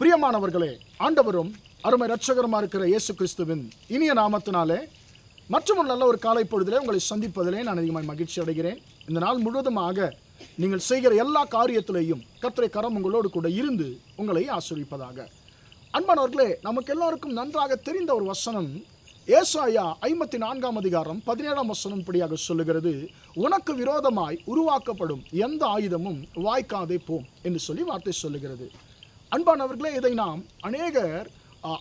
பிரியமானவர்களே ஆண்டவரும் அருமை ரட்சகருமா இருக்கிற இயேசு கிறிஸ்துவின் இனிய நாமத்தினாலே மற்றும் ஒரு நல்ல ஒரு காலை பொழுதிலே உங்களை சந்திப்பதிலே நான் அதிகமாக மகிழ்ச்சி அடைகிறேன். இந்த நாள் முழுவதுமாக நீங்கள் செய்கிற எல்லா காரியத்திலேயும் கத்திரை கரம் உங்களோடு கூட இருந்து உங்களை ஆசிரிப்பதாக அன்பானவர்களே நமக்கு எல்லோருக்கும் நன்றாக தெரிந்த ஒரு வசனம் ஏசாயா ஐம்பத்தி நான்காம் அதிகாரம் பதினேழாம் வசனம் இப்படியாக சொல்லுகிறது உனக்கு விரோதமாய் உருவாக்கப்படும் எந்த ஆயுதமும் வாய்க்காதே போம் என்று சொல்லி வார்த்தை சொல்லுகிறது. அன்பானவர்களே இதை நாம் அநேகர்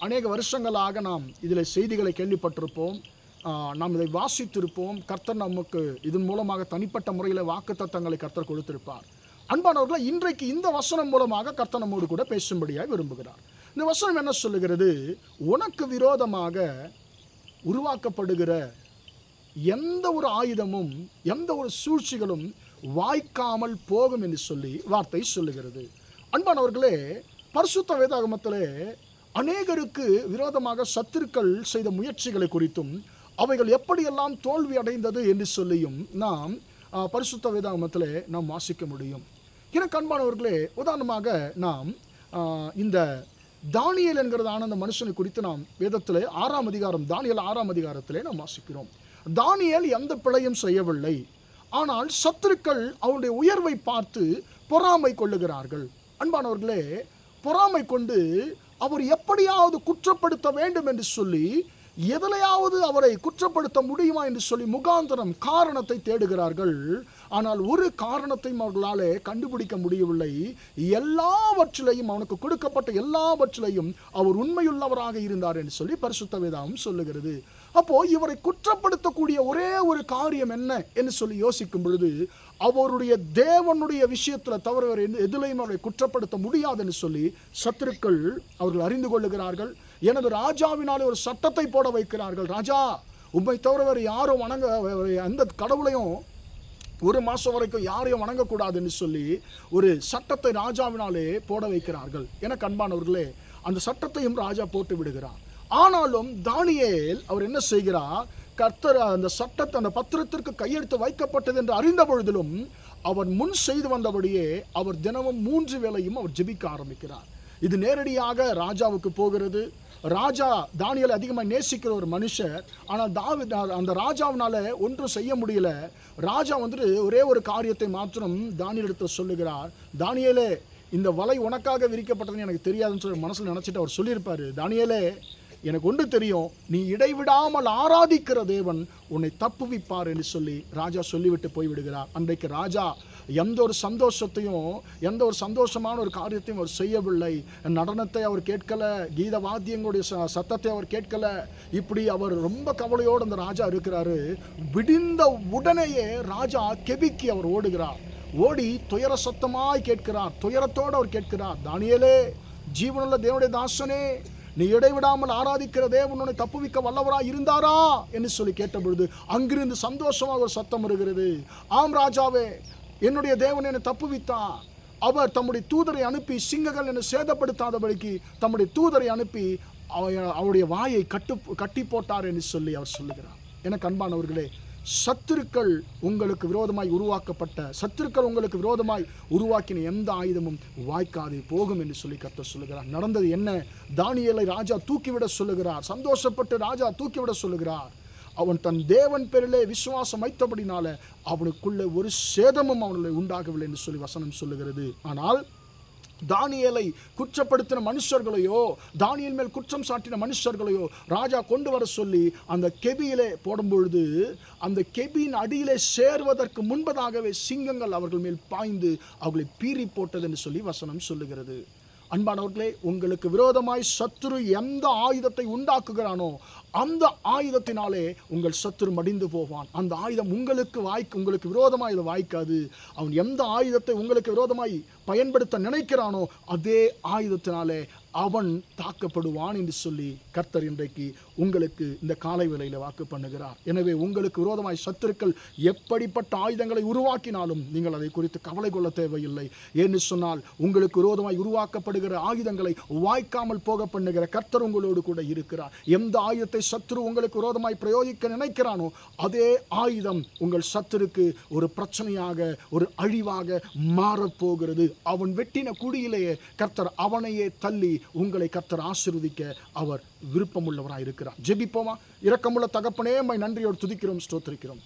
அநேக வருஷங்களாக நாம் இதில் செய்திகளை கேள்விப்பட்டிருப்போம். நாம் இதை வாசித்திருப்போம். கர்த்தர் நமக்கு இதன் மூலமாக தனிப்பட்ட முறையில் வாக்குத்தத்தங்களை கர்த்தர் கொடுத்திருப்பார். அன்பானவர்களே இன்றைக்கு இந்த வசனம் மூலமாக கர்த்தர் நம்மோடு கூட பேசும்படியாக விரும்புகிறார். இந்த வசனம் என்ன சொல்லுகிறது? உனக்கு விரோதமாக உருவாக்கப்படுகிற எந்த ஒரு ஆயுதமும் எந்த ஒரு சூழ்ச்சிகளும் வாய்க்காமல் போகும் என்று சொல்லி வார்த்தை சொல்லுகிறது. அன்பானவர்களே பரிசுத்த வேதாகமத்திலே அநேகருக்கு விரோதமாக சத்துருக்கள் செய்த முயற்சிகளை குறித்தும் அவைகள் எப்படியெல்லாம் தோல்வி அடைந்தது என்று சொல்லியும் நாம் பரிசுத்த வேதாகமத்திலே நாம் வாசிக்க முடியும். எனக்கு அன்பானவர்களே உதாரணமாக நாம் இந்த தானியல் என்கிறதான அந்த மனுஷனை குறித்து நாம் வேதத்தில் ஆறாம் அதிகாரம் தானியல் ஆறாம் அதிகாரத்திலே நாம் வாசிக்கிறோம். தானியல் எந்த பிழையும் செய்யவில்லை. ஆனால் சத்துருக்கள் அவருடைய உயர்வை பார்த்து பொறாமை கொள்ளுகிறார்கள். அன்பானவர்களே பொறாமை கொண்டு அவர் எப்படியாவது குற்றப்படுத்த வேண்டும் என்று சொல்லி எதிலையாவது அவரை குற்றப்படுத்த முடியுமா என்று சொல்லி முகாந்தரம் காரணத்தை தேடுகிறார்கள். ஆனால் ஒரு காரணத்தையும் அவர்களாலே கண்டுபிடிக்க முடியவில்லை. எல்லாவற்றிலையும் அவனுக்கு கொடுக்கப்பட்ட எல்லாவற்றிலையும் அவர் உண்மையுள்ளவராக இருந்தார் என்று சொல்லி பரிசுத்த வேதாவும் சொல்லுகிறது. அப்போ இவரை குற்றப்படுத்தக்கூடிய ஒரே ஒரு காரியம் என்ன என்று சொல்லி யோசிக்கும் பொழுது அவருடைய தேவனுடைய விஷயத்தில் தவிர எதிலையும் அவரை குற்றப்படுத்த முடியாது என்று சொல்லி சத்துருக்கள் அவர்கள் அறிந்து கொள்ளுகிறார்கள். எனது ராஜாவினாலே ஒரு சட்டத்தை போட வைக்கிறார்கள். ராஜா உண்மை தவிர வேறு யாரும் வணங்க அந்த கடவுளையும் ஒரு மாதம் வரைக்கும் யாரையும் வணங்கக்கூடாதுன்னு சொல்லி ஒரு சட்டத்தை ராஜாவினாலே போட வைக்கிறார்கள். என கண்பானவர்களே அந்த சட்டத்தையும் ராஜா போட்டு விடுகிறார். ஆனாலும் தானியேல் அவர் என்ன செய்கிறார் கர்த்தர் அந்த சட்டத்தை அந்த பத்திரத்திற்கு கையெழுத்து வைக்கப்பட்டது என்று அறிந்த பொழுதிலும் அவர் முன் செய்து வந்தபடியே அவர் தினமும் மூன்று வேளையும் அவர் ஜெபிக்க ஆரம்பிக்கிறார். இது நேரடியாக ராஜாவுக்கு போகிறது. ராஜா தானியலை அதிகமாக நேசிக்கிற ஒரு மனுஷர். ஆனால் தாவி அந்த ராஜாவினால ஒன்றும் செய்ய முடியல. ராஜா வந்துட்டு ஒரே ஒரு காரியத்தை மாத்திரம் தானியலிடத்தை சொல்லுகிறார். தானியலே இந்த வலை உனக்காக விரிக்கப்பட்டதுன்னு எனக்கு தெரியாதுன்னு சொல்லி மனசில் நினச்சிட்டு அவர் சொல்லியிருப்பாரு. தானியலே எனக்கு ஒன்று தெரியும் நீ இடைவிடாமல் ஆராதிக்கிற தேவன் உன்னை தப்புவிப்பார் என்று சொல்லி ராஜா சொல்லிவிட்டு போய்விடுகிறார். அன்றைக்கு ராஜா எந்த ஒரு சந்தோஷத்தையும் எந்த ஒரு சந்தோஷமான ஒரு காரியத்தையும் அவர் செய்யவில்லை. நடனத்தை அவர் கேட்கல கீத வாத்தியங்களுடைய ச- சத்தத்தை அவர் கேட்கல. இப்படி அவர் ரொம்ப கவலையோடு அந்த ராஜா இருக்கிறாரு. விடிந்த உடனேயே ராஜா கெபிக்கு அவர் ஓடுகிறார். ஓடி துயர சத்தமாய் கேட்கிறார். துயரத்தோடு அவர் கேட்கிறார் தானியலே ஜீவனுள்ள தேவனுடைய தாசனே நீ இடைவிடாமல் ஆராதிக்கிற தேவன் உன்னை தப்புவிக்க வல்லவராக இருந்தாரா? என்று சொல்லி கேட்டபொழுது அங்கிருந்து சந்தோஷமாக ஒரு சத்தம் வருகிறது. ஆம் ராஜாவே என்னுடைய தேவன் என்னை தப்புவித்தான். அவர் தம்முடைய தூதரை அனுப்பி சிங்கங்கள் என்னை சேதப்படுத்தாதபடிக்கு தம்முடைய தூதரை அனுப்பி அவ- அவருடைய வாயை கட்டு கட்டி போட்டார் என்று சொல்லி அவர் சொல்லுகிறார். எனக்கு அன்பானவர்களே சத்துருக்கள் உங்களுக்கு விரோதமாய் உருவாக்கப்பட்ட சத்துருக்கள் உங்களுக்கு விரோதமாய் உருவாக்கின எந்த ஆயுதமும் வாய்க்காது போகும் என்று சொல்லி கத்த சொல்லுகிறார். நடந்தது என்ன? தானியலை ராஜா தூக்கிவிட சொல்லுகிறார். சந்தோஷப்பட்டு ராஜா தூக்கிவிட சொல்லுகிறார். அவன் தன் தேவன் பேரிலே விசுவாசம் வைத்தபடினால அவனுக்குள்ளே ஒரு சேதமும் அவனுடைய உண்டாகவில்லை என்று சொல்லி வசனம் சொல்லுகிறது. ஆனால் தானியலை குற்றப்படுத்தின மனுஷர்களையோ தானியல் மேல் குற்றம் சாட்டின மனுஷர்களையோ ராஜா கொண்டு வர சொல்லி அந்த கெபியிலே போடும்பொழுது அந்த கெபியின் அடியிலே சேர்வதற்கு முன்பதாகவே சிங்கங்கள் அவர்கள் மேல் பாய்ந்து அவர்களை பீறி போட்டது என்று சொல்லி வசனம் சொல்லுகிறது. அன்பானவர்களே உங்களுக்கு விரோதமாய் சத்துரு எந்த ஆயுதத்தை உண்டாக்குகிறானோ அந்த ஆயுதத்தினாலே உங்கள் சத்துரு மடிந்து போவான். அந்த ஆயுதம் உங்களுக்கு வாய்க்கு உங்களுக்கு விரோதமாக இது வாய்க்காது. அவன் எந்த ஆயுதத்தை உங்களுக்கு விரோதமாய் பயன்படுத்த நினைக்கிறானோ அதே ஆயுதத்தினாலே அவன் தாக்கப்படுவான் என்று சொல்லி கர்த்தர் இன்றைக்கு உங்களுக்கு இந்த காலை விலையில் வாக்கு பண்ணுகிறார். எனவே உங்களுக்கு விரோதமாய் சத்துருக்கள் எப்படிப்பட்ட ஆயுதங்களை உருவாக்கினாலும் நீங்கள் அதை குறித்து கவலை கொள்ள தேவையில்லை. ஏன்னு சொன்னால் உங்களுக்கு விரோதமாய் உருவாக்கப்படுகிற ஆயுதங்களை வாய்க்காமல் போக பண்ணுகிற கர்த்தர் உங்களோடு கூட இருக்கிறார். எந்த ஆயுதத்தை சத்துரு உங்களுக்கு விரோதமாய் பிரயோகிக்க நினைக்கிறானோ அதே ஆயுதம் உங்கள் சத்துருக்கு ஒரு பிரச்சனையாக ஒரு அழிவாக மாறப்போகிறது அவன் வெட்டின குடியிலேயே கர்த்தர் அவனையே தள்ளி உங்களை கர்த்தர் ஆசீர்வதிக்க அவர் விருப்பமுள்ளவராக இருக்கிறார் ஜெபிப்போமா? இரக்கமுள்ள தகப்பனே மை நன்றியோடு துதிக்கிறோம் ஸ்தோத்திரிக்கிறோம்.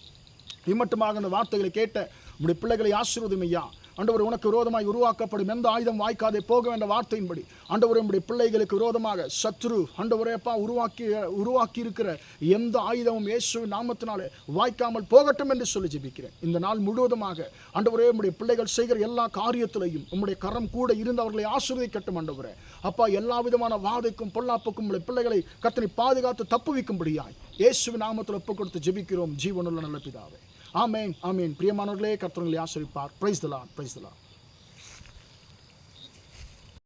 இம்மட்டுமாக அந்த வார்த்தைகளை கேட்ட உடைய பிள்ளைகளை ஆசீர்வதும் ஐயா ஆண்டவர் உனக்கு விரோதமாய் உருவாக்கப்படும் எந்த ஆயுதம் வாய்க்காதே போக வேண்ட வார்த்தையின்படி. ஆண்டவர் நம்முடைய பிள்ளைகளுக்கு விரோதமாக சத்ரு ஆண்டவரேப்பா உருவாக்கி உருவாக்கி இருக்கிற எந்த ஆயுதமும் இயேசு நாமத்தினாலே வாய்க்காமல் போகட்டும் என்று சொல்லி ஜெபிக்கிறேன். இந்த நாள் முழுவதுமாக ஆண்டவரே உம்முடைய பிள்ளைகள் செய்கிற எல்லா காரியத்திலையும் உம்முடைய கரம் கூட இருந்து அவர்களை ஆசிர்வதிக்கட்டும் ஆண்டவரே. அப்பா எல்லா விதமான வாதைக்கும் பொல்லாப்புக்கும் உங்களுடைய பிள்ளைகளை கத்தனை பாதுகாத்து தப்புவிக்கும்படியாய் இயேசு நாமத்தில் ஒப்புக் கொடுத்து ஜெபிக்கிறோம். ஜீவனுள்ள நல்ல பிதாவே. ஆமேன் ஆமேன். பிரியமானவர்களே கர்த்தர்களை ஆசிரிப்பார் பிரைஸ் தலா பிரைஸ் தலா